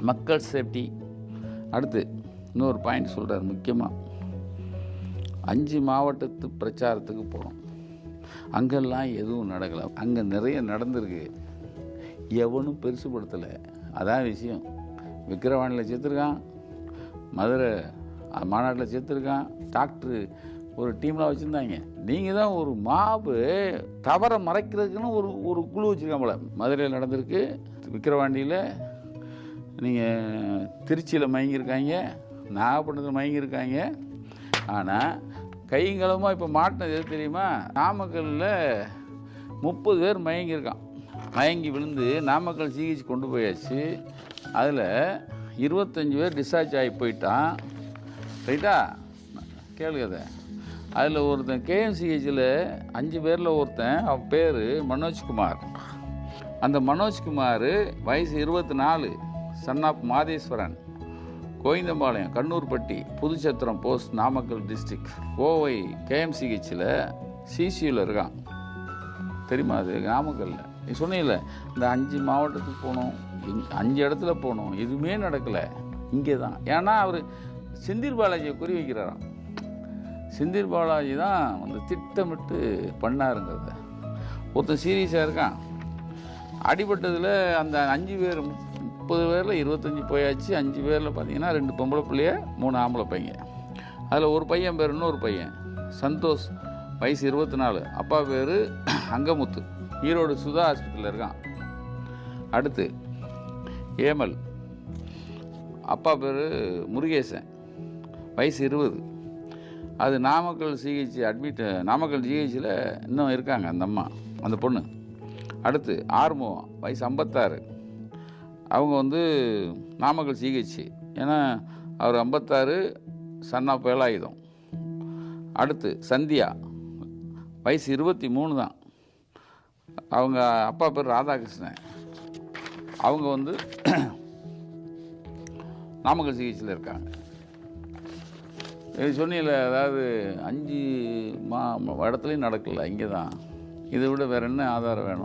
மக்கள் சேஃப்டி. அடுத்து இன்னொரு பாயிண்ட் சொல்கிறார் முக்கியமாக அஞ்சு மாவட்டத்து பிரச்சாரத்துக்கு போகிறோம் அங்கெல்லாம் எதுவும் நடக்கலை. அங்கே நிறைய நடந்திருக்கு. எவனும் பெருசுப்படுத்தலை அதான் விஷயம். விக்கிரவாணியில் சேர்த்துருக்கான். மதுரை மாநாட்டில் சேர்த்துருக்கான். டாக்டரு ஒரு டீம்லாம் வச்சுருந்தாங்க. நீங்கள் தான் ஒரு மாபு தவறை மறைக்கிறதுக்குன்னு ஒரு ஒரு குழு வச்சுருக்கான் போல. மதுரையில் நடந்திருக்கு விக்கிரவாண்டியில். நீங்கள் திருச்சியில் மயங்கியிருக்காங்க நாகப்பட்டினத்தில் மயங்கியிருக்காங்க. ஆனால் கைங்களமாக இப்போ மாட்டினது எது தெரியுமா? நாமக்கல்லில் முப்பது பேர் மயங்கியிருக்கான். மயங்கி விழுந்து நாமக்கல் சிகிச்சை கொண்டு போயாச்சு. அதில் இருபத்தஞ்சி பேர் டிஸ்சார்ஜ் ஆகி போயிட்டான். ரைட்டா? கேளுங்க அதை. அதில் ஒருத்தன் கேஎம்சிஹெச்சில் அஞ்சு பேரில் ஒருத்தன் அவன் பேர் மனோஜ்குமார். அந்த மனோஜ்குமார் வயசு இருபத்தி நாலு son of Matheswaran Govindampalayam Kannurpatti Puduchatram post Namakkal district Kovai கேஎம்சிஹெச்சில் சிசியூவில் இருக்கான். தெரியுமா அது? நாமக்கல்ல. நீ சொன்னீங்கல்ல இந்த அஞ்சு மாவட்டத்துக்கு போகணும் இங்க- அஞ்சு இடத்துல போகணும் எதுவுமே நடக்கலை. இங்கே தான் ஏன்னா அவர் செந்தில் பாலாஜியை குறி வைக்கிறாராம் செந்தில் பாலாஜி தான் வந்து திட்டமிட்டு பண்ணாருங்கிறத. ஒருத்தன் சீரியஸாக இருக்கான். அடிபட்டதில் அந்த அஞ்சு பேர் முப்பது பேரில் இருபத்தஞ்சி போயாச்சு. அஞ்சு பேரில் பார்த்தீங்கன்னா ரெண்டு பொம்பளை பிள்ளைய மூணு ஆம்பளை பையன். அதில் ஒரு பையன் பேர் இன்னொரு பையன். சந்தோஷ் வயசு இருபத்தி நாலு அப்பா பேர் அங்கமுத்து. ஈரோடு சுதா ஹாஸ்பிட்டலில் இருக்கான். அடுத்து ஏமல். அப்பா பேர் முருகேசன். வயசு இருபது. அது நாமக்கல் சிஹெச் அட்மிட் நாமக்கல் ஜிஹெச்சில் இன்னும் இருக்காங்க அந்த அம்மா அந்த பொண்ணு. அடுத்து ஆறுமுகம் வயசு ஐம்பத்தாறு. அவங்க வந்து நாமக்கல் சிகிச்சை ஏன்னா அவர் ஐம்பத்தாறு சன்னா பேலாயுதம் அடுத்து சந்தியா வயசு இருபத்தி மூணு தான். அவங்க அப்பா பேர் ராதாகிருஷ்ணன். அவங்க வந்து நாமக்கல் சிகிச்சையில் இருக்காங்க. சொன்னீங்களே அதாவது அஞ்சு மா இடத்துலையும் நடக்கல இங்கே தான் இதை விட வேறு என்ன ஆதாரம் வேணும்?